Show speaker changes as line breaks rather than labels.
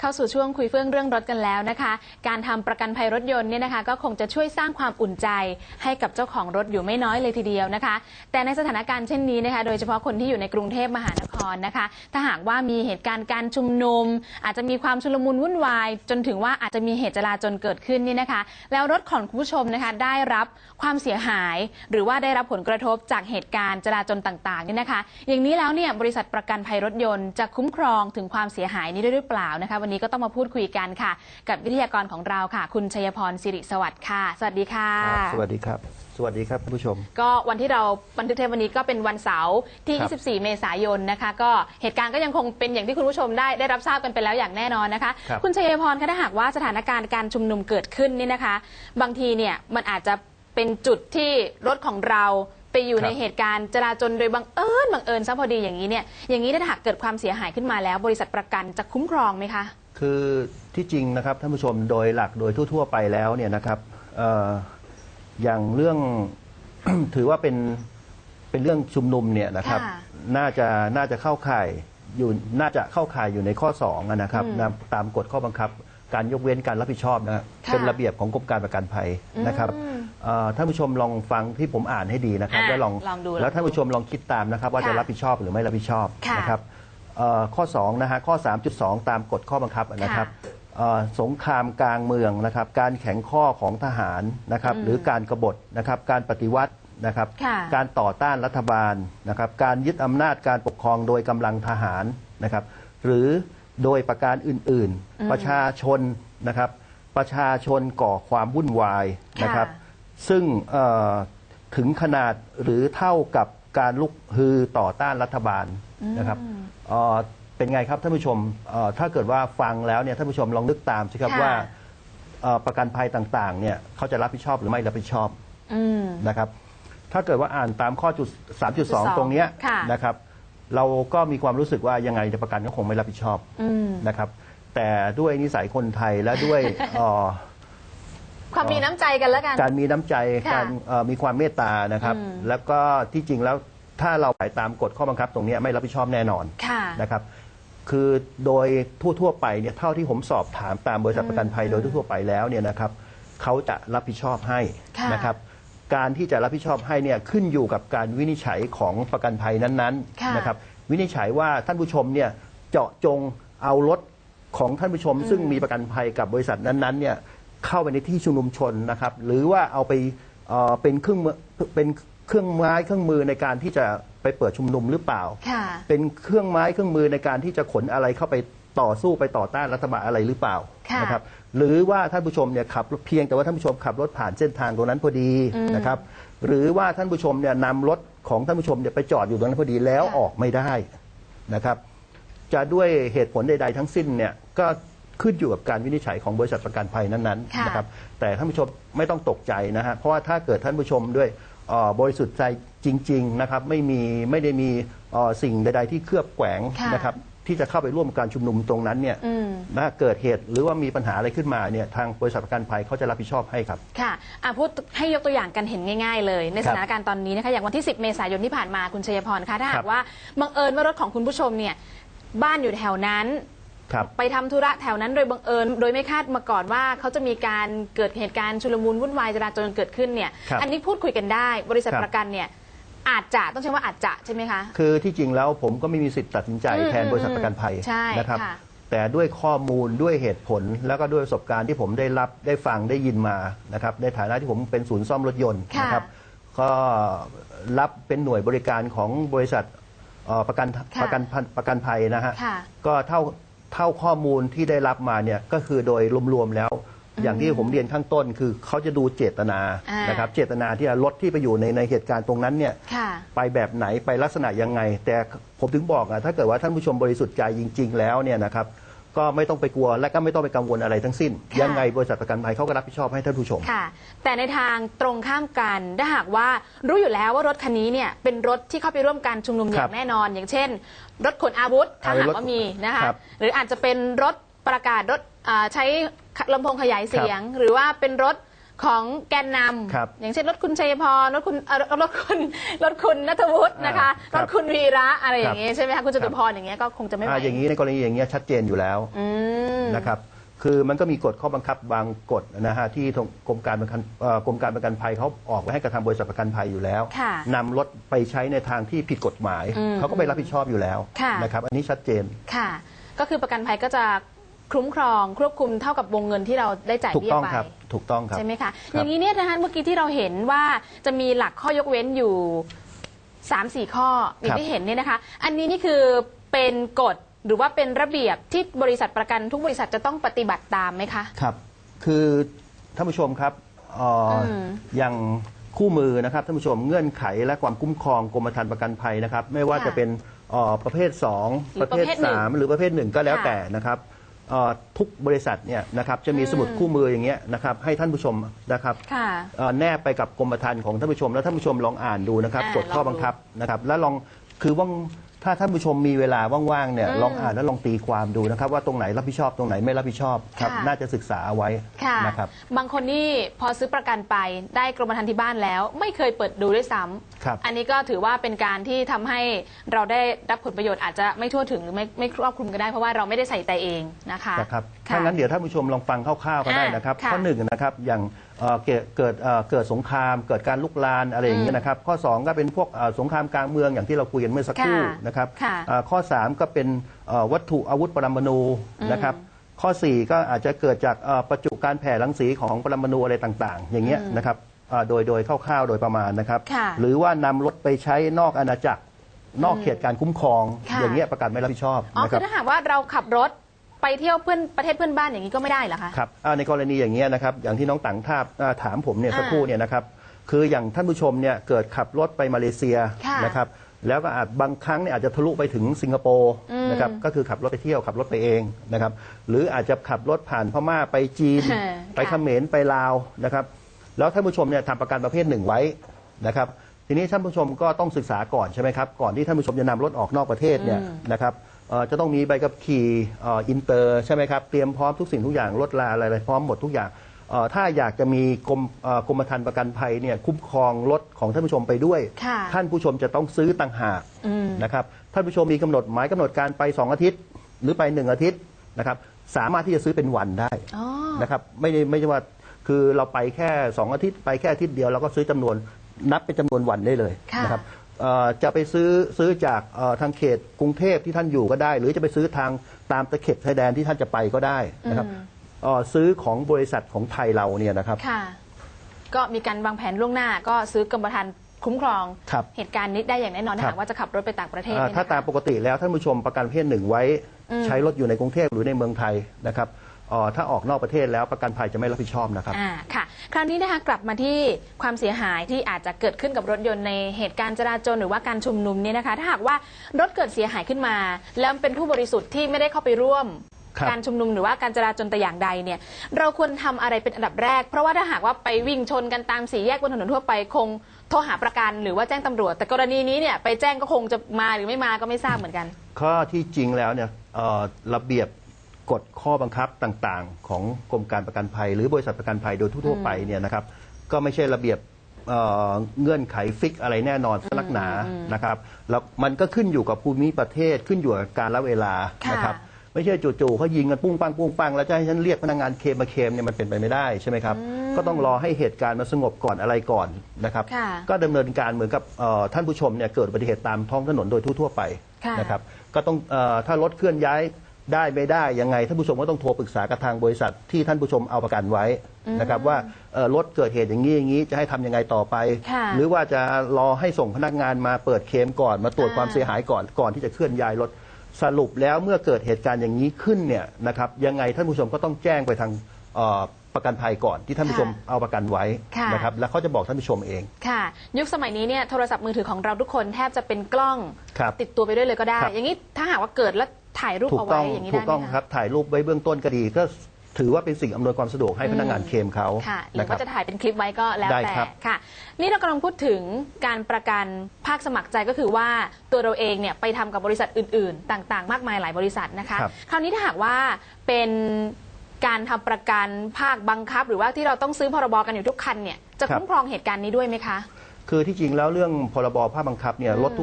เข้าสู่ช่วงคุยเฟื่องเรื่องรถกันแล้วนะคะ การทำประกันภัยรถยนต์เนี่ยนะคะก็คงจะช่วยสร้างความอุ่นใจให้กับเจ้าของรถอยู่ไม่น้อยเลยทีเดียวนะคะ แต่ในสถานการณ์เช่นนี้นะคะ โดยเฉพาะคนที่อยู่ในกรุงเทพมหานครนะคะ ถ้าหากว่ามีเหตุการณ์การชุมนุม อาจจะมีความชุลมุนวุ่นวาย จนถึงว่าอาจจะมีเหตุจลาจลเกิดขึ้นนี่นะคะ แล้วรถของคุณผู้ชมนะคะได้รับความเสียหาย หรือว่าได้รับผลกระทบจากเหตุการณ์จราจลต่างๆนี่นะคะ อย่างนี้แล้วเนี่ยบริษัทประกันภัยรถยนต์จะคุ้มครองถึงความเสียหายนี้ด้วยหรือเปล่านะคะวันนี้ก็ต้องมาพูดคุยกันค่ะ กับวิทยากรของเราค่ะ คุณชัยพรสิริสวัสดิ์ค่ะ สวัสดีค่ะ
ครับสวัสดีครับ สวัสดีครับท่านผู้ชม
ก็วันที่เราบันทึกเทปวันนี้ก็เป็นวันเสาร์ที่
ครับ
24 เมษายนนะคะ ก็เหตุการณ์ก็ยังคงเป็นอย่างที่คุณผู้ชมได้ได้รับทราบกันไปแล้วอย่างแน่นอนนะคะ
ครับ
ณชัยพรคะถ้าหากว่าสถานการณ์การชุมนุมเกิดขึ้นนี่นะคะ บางทีเนี่ยมันอาจจะเป็นจุดที่รถของเราไปอยู่
ครับ
ในเหตุการณ์จราจนโดยบังเอิญบังเอิญซะพอดีอย่างนี้เนี่ยอย่างนี้ถ้าหากเกิดความเสียหายขึ้นมาแล้ว บริษัทประกันจะคุ้มครองไหมคะ
คือที่จริงนะครับท่านผู้ชมโดยหลักโดยทั่ว ๆ ไปแล้วเนี่ยนะครับเอ่ออย่างเรื่อง ถือว่าเป็นเป็นเรื่องชุมนุมเนี่ยนะครับ
ค่ะ
น่าจะน่าจะเข้าข่ายอยู่น่าจะเข้าข่ายอยู่ในข้อ2อะนะครับ
อืม
นะตามกฎข้อบังคับ การยกเว้นการรับผิดชอบนะ
ค่ะ
เป็นระเบียบของกรมการประกันภัยนะครับ
อืม
เอ่อท่านผู้ชมลองฟังที่ผมอ่านให้ดีนะครับ
อะ
แล้วลอง
ลองดู
แล้วท่านผู้ชมลองคิดตามนะครับ ว่า
ค่ะ
จะรับผิดชอบหรือไม่รับผิดชอบ
ค่ะ
นะครับ เอ่อข้อ2นะฮะข้อ 3.2 ตามกฎข้อบังคับนะครับเอ่อสงครามกลางเมืองนะครับ การแข็งข้อของทหารนะครับ
อืม
หรือการกบฏนะครับ การปฏิวัตินะครับ
ค่ะ
การต่อต้านรัฐบาลนะครับ การยึดอำนาจการปกครองโดยกำลังทหารนะครับ หรือโดยประการอื่น
อืม
ๆประชาชนนะครับ ประชาชนก่อความวุ่นวายนะครับ
ค่ะ
ซึ่งเอ่อถึงขนาดหรือเท่ากับการลุกฮือต่อต้านรัฐบาล นะครับเอ่อเป็นไงครับท่านผู้ชมเอ่อถ้าเกิดว่าฟังแล้วเนี่ยท่านผู้ชมลองนึกตามสิครับ
ค่ะ
ว่าเอ่อประกันภัยต่างๆเนี่ยเขาจะรับผิดชอบหรือไม่รับผิดชอบ
อืม
นะครับ ถ้าเกิดว่าอ่านตามข้อจุด
3.2
3.2ตรงเนี้ย
ค่ะ
นะครับ เราก็มีความรู้สึกว่ายังไงประกันก็คงไม่รับผิดชอบ
อืม
นะครับแต่ด้วยนิสัยคนไทยและด้วย เอ่อ
ความมีน้ำใจกันแล้วกัน
การมีน้ำใจ
ค่ะ
การเอ่อมีความเมตตานะครับ
อืม
แล้วก็ที่จริงแล้ว ถ้าเราไปตามกฎข้อบังคับตรงเนี้ยไม่รับผิดชอบแน่นอน
ค่ะ
นะครับคือโดยทั่วๆไปเนี่ยเท่าที่ผมสอบถามตามบริษัทประกันภัยโดยทั่วๆไปแล้วเนี่ยนะครับเขาจะรับผิดชอบให้
ค่ะ
นะครับการที่จะรับผิดชอบให้เนี่ยขึ้นอยู่กับการวินิจฉัยของประกันภัยนั้น
ค่ะ
ๆนะครับวินิจฉัยว่าท่านผู้ชมเนี่ยเจาะจงเอารถของท่านผู้ชม ซึ่งมีประกันภัยกับบริษัทนั้นๆเนี่ยเข้าไปในที่ชุมนุมชนนะครับหรือว่าเอาไปเอ่อเป็นเครื่องมือเป็น เครื่องไม้เครื่องมือในการที่จะไปเปิดชุมนุมหรือเปล่า
ค่ะ
เป็นเครื่องไม้เครื่องมือในการที่จะขนอะไรเข้าไปต่อสู้ไปต่อต้านรัฐบาลอะไรหรือเปล่า
ค่ะ
นะครับหรือว่าท่านผู้ชมเนี่ยขับเพียงแต่ว่าท่านผู้ชมขับรถผ่านเส้นทางตรงนั้นพอดีนะครับหรือว่าท่านผู้ชมเนี่ยนำรถของท่านผู้ชมเนี่ยไปจอดอยู่ตรงนั้นพอดีแล้ว
ค่ะ
ออกไม่ได้นะครับ จะด้วยเหตุผลใด ๆ ทั้งสิ้นเนี่ยก็ขึ้นอยู่กับการวินิจฉัยของบริษัทประกันภัยนั้นๆ
ค่ะ
นะครับแต่ท่านผู้ชมไม่ต้องตกใจนะฮะเพราะว่าถ้าเกิดท่านผู้ชมด้วยเอ่อ บริสุทธิ์ใจจริง ๆ นะครับ ไม่มีไม่ได้มีเอ่อสิ่งใด ๆ ที่เคลือบแฝง
ค่ะ
นะครับที่จะเข้าไปร่วมการชุมนุมตรงนั้นเนี่ย
อืม
ถ้าเกิดเหตุหรือว่ามีปัญหาอะไรขึ้นมาเนี่ยทางบริษัทประกันภัยเขาจะรับผิดชอบให้ครับ
ค่ะอะพูดให้ยกตัวอย่างกันเห็นง่าย ๆ เลย ใน
ค
ส
รับ
ถานการณ์ตอนนี้นะคะอย่างวันที่ 10 เมษายนที่ผ่านมาคุณชัยพรคะถ้า
ครั
หาก
บ
ว่าบังเอิญว่ารถของคุณผู้ชมเนี่ยบ้านอยู่แถวนั้น
ครับ
ไปทำธุระแถวนั้นโดยบังเอิญ โดยไม่คาดมาก่อนว่าเขาจะมีการเกิดเหตุการณ์ชุลมุนวุ่นวายจราจรเกิดขึ้นเนี่ย
ครับ
อันนี้พูดคุยกันได้ บริษัท
ครับ
ประกันเนี่ยอาจจะต้องใช้ว่าอาจจะใช่ไหมคะ
คือที่จริงแล้วผมก็ไม่มีสิทธิ์ตัดสินใจ
อืม
แทนบริษัทประกันภัย
ใช่
นะครับ
ค่ะ
แต่ด้วยข้อมูลด้วยเหตุผลแล้วก็ด้วยประสบการณ์ที่ผมได้รับได้ฟังได้ยินมานะครับในฐานะที่ผมเป็นศูนย์ซ่อมรถยนต์
ค่ะ
นะครับ ก็รับเป็นหน่วยบริการของบริษัทเอ่อประกัน
ค่ะ
ประกันภัยประกันภัยนะฮะ
ค่ะ
ก็เท่า เท่าข้อมูลที่ได้รับมาเนี่ยก็คือโดยรวมๆแล้ว อย่างที่ผมเรียนข้างต้นคือเขาจะดูเจตนา
อ่าน
นะครับ เจตนาที่จะรถที่ไปอยู่ในในเหตุการณ์ตรงนั้นเนี่ย
ค่ะ
ไปแบบไหนไปลักษณะยังไง แต่ผมถึงบอกอะถ้าเกิดว่าท่านผู้ชมบริสุทธิ์ใจจริง ๆ แล้วเนี่ยนะครับ ก็ไม่ต้องไปกลัวและก็ไม่ต้องไปกังวลอะไรทั้งสิ้น
ค่ะ
ยังไงบริษัทประกันภัยเขาก็รับผิดชอบให้ท่านผู้ชม
ค่ะ แต่ในทางตรงข้ามกันถ้าหากว่ารู้อยู่แล้วว่ารถคันนี้เนี่ยเป็นรถที่เข้าไปร่วมการชุมนุมอ
ครั
ย่า
บ
งแน่นอน อย่างเช่น รถขนอาวุธถ้า
อ่า
หาก
รถ
ว่ามีนะคะ
ครับ
หรืออาจจะเป็นรถประกาศรถอ่าใช้ลำโพงขยายเสียง หรือว่าเป็นรถ ของแกนน
ครับำ
อย่างเช่นรถคุณชัยพรรถคุณเอ่อรถคุณรถคุณนัทวุฒินะคะ
อ่ารครั
ถ
บ
คุณวีระอะไรอย่างเงี้ย
ครับ
ใช่ไหมคะคุณจตุพรอย่างเงี้ยก็คงจะไม่ไหว
อ่าอย่างนี้ในกรณีอย่างเงี้ยชัดเจนอยู่แล้ว
อืม
นะครับ คือมันก็มีกฎข้อบังคับบางกฎนะฮะที่ทางกรมการประกันเอ่อกรมการประกันภัยเขาออกไว้ให้กับทางบริษัทประกันภัยอยู่แล้ว
ค่ะ
นำรถไปใช้ในทางที่ผิดกฎหมาย
อืม
เขาก็ไปรับผิดชอบอยู่แล้ว
ค่ะ
นะครับ อันนี้ชัดเจน
ค่ะ ก็คือประกันภัยก็จะ คุ้มครองควบคุมเท่ากับวงเงินที่เราได้จ่าย
ถูก
เบี้ย
ต้อง
ไป
ครับ ถูกต้องครับ
ใช่ไหมคะ
ครับ
อย่างนี้เนี่ยนะคะเมื่อกี้ที่เราเห็นว่าจะมีหลักข้อยกเว้นอยู่3ามสี่ข้ออย่างที่เห็นเนี่ยนะคะ อันนี้นี่คือเป็นกฎหรือว่าเป็นระเบียบที่บริษัทประกันทุกบริษัทจะต้องปฏิบัติตามไหมคะ
ครับ คือท่านผู้ชมครับเอ่ออ
ม
อย่างคู่มือนะครับท่านผู้ชมเงื่อนไขและความคุ้มครองกรมธรรม์ประกันภัยนะครับ ไม่ว่า
ค่ะ
จะเป็นเอ่อประเภท 2
หรือ
ประเภท
ประเภทหนึ่ง
3 หรือประเภทหนึ่งก็แล้ว
ค่ะ
แต่นะครับ เอ่อทุกบริษัทเนี่ยนะครับจะมีสมุดคู่มืออย่างเงี้ยนะครับให้ท่านผู้ชมนะครับ
ค่ะ
เอ่อแนบไปกับกรมธรรม์ของท่านผู้ชม แล้วท่านผู้ชมลองอ่านดูนะครับ
อ่าก
ฎข้อ
ลองดู
บังคับนะครับแล้วลองคือว่าง ถ้าท่านผู้ชมมีเวลาว่างๆเนี่ย
อืม
ลองอ่านแล้วลองตีความดูนะครับ ว่าตรงไหนรับผิดชอบตรงไหนไม่รับผิดชอบครับ
ค่ะ
น่าจะศึกษาเอาไว้
ค่ะ
นะครับ
บางคนนี่พอซื้อประกันไปได้กรมธรรม์ที่บ้านแล้ว ไม่เคยเปิดดูด้วยซ้ำ
ครับ
อันนี้ก็ถือว่าเป็นการที่ทำให้เราได้รับผลประโยชน์อาจจะไม่ทั่วถึงหรือไม่ไม่ครอบคลุมก็ได้เพราะว่าเราไม่ได้ใส่ใจเองนะคะ
นะครับ
ค่ะ
ถ้างั้นเดี๋ยวท่านผู้ชมลองฟังคร่าวๆก็ได้นะครับ
อ่าค่ะ
ข้อหนึ่งนะครับอย่างเอ่อเกิดเกิดเอ่อเกิดสงคราม เกิดการลุกลานอะไรอย่างเงี้ยนะครับ ข้อ 2 ก็เป็นพวกเอ่อสงครามกลางเมืองอย่างที่เราคุยกันเมื่อสักครู่
ค่ะ
นะครับ
ค่ะ
เอ่อข้อ 3 ก็เป็นเอ่อวัตถุอาวุธปรมาณูนะครับข้อ 4 ก็อาจจะเกิดจากเอ่อประจุการแผ่รังสีของปรมาณูอะไรต่าง ๆ อย่างเงี้ยนะครับเอ่อโดยโดยคร่าวๆโดยประมาณนะครับ
ค่ะ
หรือว่านำรถไปใช้นอกอาณาจักรนอกเขตการคุ้มครอง
ค่ะ
อย่างเงี้ยประกันไม่รับผิดชอบ
อ๋อ
นะค
คื
รั
อบถ้าหากว่าเราขับรถ ไปเที่ยวเพื่อนประเทศเพื่อนบ้านอย่างนี้ก็ไม่ได้เหรอคะ
ครับอ่าในกรณีอย่างเงี้ยนะครับ อย่างที่น้องตังทาบอ่าถามผมเนี่ย
อ่า
สักครู่เนี่ยนะครับ คืออย่างท่านผู้ชมเนี่ยเกิดขับรถไปมาเลเซีย
ค่ะ
นะครับ แล้วก็อาจบางครั้งเนี่ยอาจจะทะลุไปถึงสิงคโปร์
อืม
นะครับ ก็คือขับรถไปเที่ยวขับรถไปเองนะครับ หรืออาจจะขับรถผ่านพม่าไปจีน
ค่ะ
ไปเขมรไปลาวนะครับ แล้วท่านผู้ชมเนี่ยทำประกันประเภทหนึ่งไว้นะครับ ทีนี้ท่านผู้ชมก็ต้องศึกษาก่อนใช่ไหมครับ ก่อนที่ท่านผู้ชมจะนำรถออกนอกประเทศเนี่ยนะครับเอ่อ จะต้องมีใบขับขี่เอ่ออินเตอร์ใช่ไหมครับเตรียมพร้อมทุกสิ่งทุกอย่างรถลาอะไรๆพร้อมหมดทุกอย่างเอ่อถ้าอยากจะมีกรมเอ่อกรมธรรม์ประกันภัยเนี่ยคุ้มครองรถของท่านผู้ชมไปด้วย
ค่ะ
ท่านผู้ชมจะต้องซื้อต่างหาก
อืม
นะครับท่านผู้ชมมีกำหนดหมายกำหนดการไป 2 อาทิตย์ หรือไป 1 อาทิตย์นะครับสามารถที่จะซื้อเป็นวันได้
อ๋อ
นะครับไม่ได้ไม่ใช่ว่าคือเราไปแค่ 2 อาทิตย์ไปแค่อาทิตย์เดียวเราก็ซื้อจำนวนนับเป็นจำนวนวันได้เลย
ค่ะ
นะครับ เอ่อจะไปซื้อซื้อจากเอ่อทางเขตกรุงเทพที่ท่านอยู่ก็ได้ หรือจะไปซื้อทางตามตะเข็บชายแดนที่ท่านจะไปก็ได้นะครับ
อืม
เอ่อซื้อของบริษัทของไทยเราเนี่ยนะครับ
ค่ะ ก็มีการวางแผนล่วงหน้า ก็ซื้อกรมธรรม์คุ้มครอง
ครับ
เหตุการณ์นี้ได้อย่างแน่นอน
ครั
ถ้า
บ
หากว่าจะขับรถไปต่างประเทศ
อ่า
เนี่ย
ถ้า
นะคะ
ตามปกติแล้วท่านผู้ชมประกันประเภทหนึ่งไว้
อืม
ใช้รถอยู่ในกรุงเทพหรือในเมืองไทยนะครับ เอ่อถ้าออกนอกประเทศแล้วประกันภัยจะไม่รับผิดชอบนะครับ
อ่าค่ะ คราวนี้นะคะกลับมาที่ความเสียหายที่อาจจะเกิดขึ้นกับรถยนต์ในเหตุการณ์จราจรหรือว่าการชุมนุมเนี่ยนะคะ ถ้าหากว่ารถเกิดเสียหายขึ้นมา แล้วเป็นผู้บริสุทธิ์ที่ไม่ได้เข้าไปร่วม
ครับ
การชุมนุมหรือว่าการจราจรแต่อย่างใดเนี่ย เราควรทำอะไรเป็นอันดับแรก เพราะว่าถ้าหากว่าไปวิ่งชนกันตามสี่แยกบนถนนทั่วไปคงโทรหาประกันหรือว่าแจ้งตำรวจ แต่กรณีนี้เนี่ยไปแจ้งก็คงจะมาหรือไม่มาก็ไม่ทราบเหมือนกัน
ข้อที่จริงแล้วเนี่ยเอ่อระเบียบ กฎข้อบังคับต่างๆ ของกรมการประกันภัย หรือบริษัทประกันภัยโดยทั่วๆไปเนี่ยนะครับก็ไม่ใช่ระเบียบเอ่อเงื่อนไขฟิกอะไรแน่นอนสักหนานะครับแล้วมันก็ขึ้นอยู่กับภูมิประเทศขึ้นอยู่กับการละเวลา
ค่ะ
นะครับไม่ใช่จู่ๆเขายิงกันปุ้งปังปุ้งปังแล้วจะให้ฉันเรียกพนักงานเคมมาเคมเนี่ยมันเป็นไปไม่ได้ใช่ไหมครับก็ต้องรอให้เหตุการณ์มันสงบก่อนอะไรก่อนนะครับ
ค่ะ
ก็ดำเนินการเหมือนกับเอ่อท่านผู้ชมเนี่ยเกิดอุบัติเหตุตามท้องถนนโดยทั่วๆไป
ค่ะ
นะครับ ก็ต้องเออถ้ารถเคลื่อนย้าย ได้ไม่ได้ยังไงท่านผู้ชมก็ต้องโทรปรึกษากับทางบริษัทที่ท่านผู้ชมเอาประกันไว้นะครับว่าเอ่อรถเกิดเหตุอย่างนี้อย่างนี้จะให้ทำยังไงต่อไป
ค่ะ
หรือว่าจะรอให้ส่งพนักงานมาเปิดเคลมก่อนมาตรวจ
อ่า
ความเสียหายก่อนก่อนที่จะเคลื่อนย้ายรถสรุปแล้วเมื่อเกิดเหตุการณ์อย่างนี้ขึ้นเนี่ยนะครับยังไงท่านผู้ชมก็ต้องแจ้งไปทางเอ่อประกันภัยก่อนที่ท่านผู้ชมเอาประกันไว้
ค่ะ
นะครับแล้วเขาจะบอกท่านผู้ชมเอง
ค่ะ ยุคสมัยนี้เนี่ยโทรศัพท์มือถือของเราทุกคนแทบจะเป็นกล้อง
ครับ
ติดตัวไปด้วยเลยก็ได้
ครับ
อย่างนี้ถ้าหากว่าเกิดแล้ว ถ่ายรูป
ถูก
เอา
ต้
ไว้
อง
อย่างนี้
ถู
ได้
ก
ไหม
ต้อง
คะ
ครับถ่ายรูปไว้เบื้องต้นก็ดี ก็ถือว่าเป็นสิ่งอำนวยความสะดวกให้พนักงานเคลมเขา
ค่ะหรือ
นะครั
ว่า
บ
จะถ่ายเป็นคลิปไว้ก็แล้ว
ได้
แต่
ครับ
ค่ะ นี่เรากำลังพูดถึงการประกันภาคสมัครใจก็คือว่าตัวเราเองเนี่ยไปทำกับบริษัทอื่น ๆ ต่างๆ มากมายหลายบริษัทนะคะ
ครับ
คราวนี้ถ้าหากว่าเป็นการทำประกันภาคบังคับ หรือว่าที่เราต้องซื้อพรบกันอยู่ทุกคันเนี่ยจะ
ครับ
คุ้มครองเหตุการณ์นี้ด้วยไหมคะ
คือที่จริงแล้วเรื่องพรบภาคบังคับเนี่ยรถทุก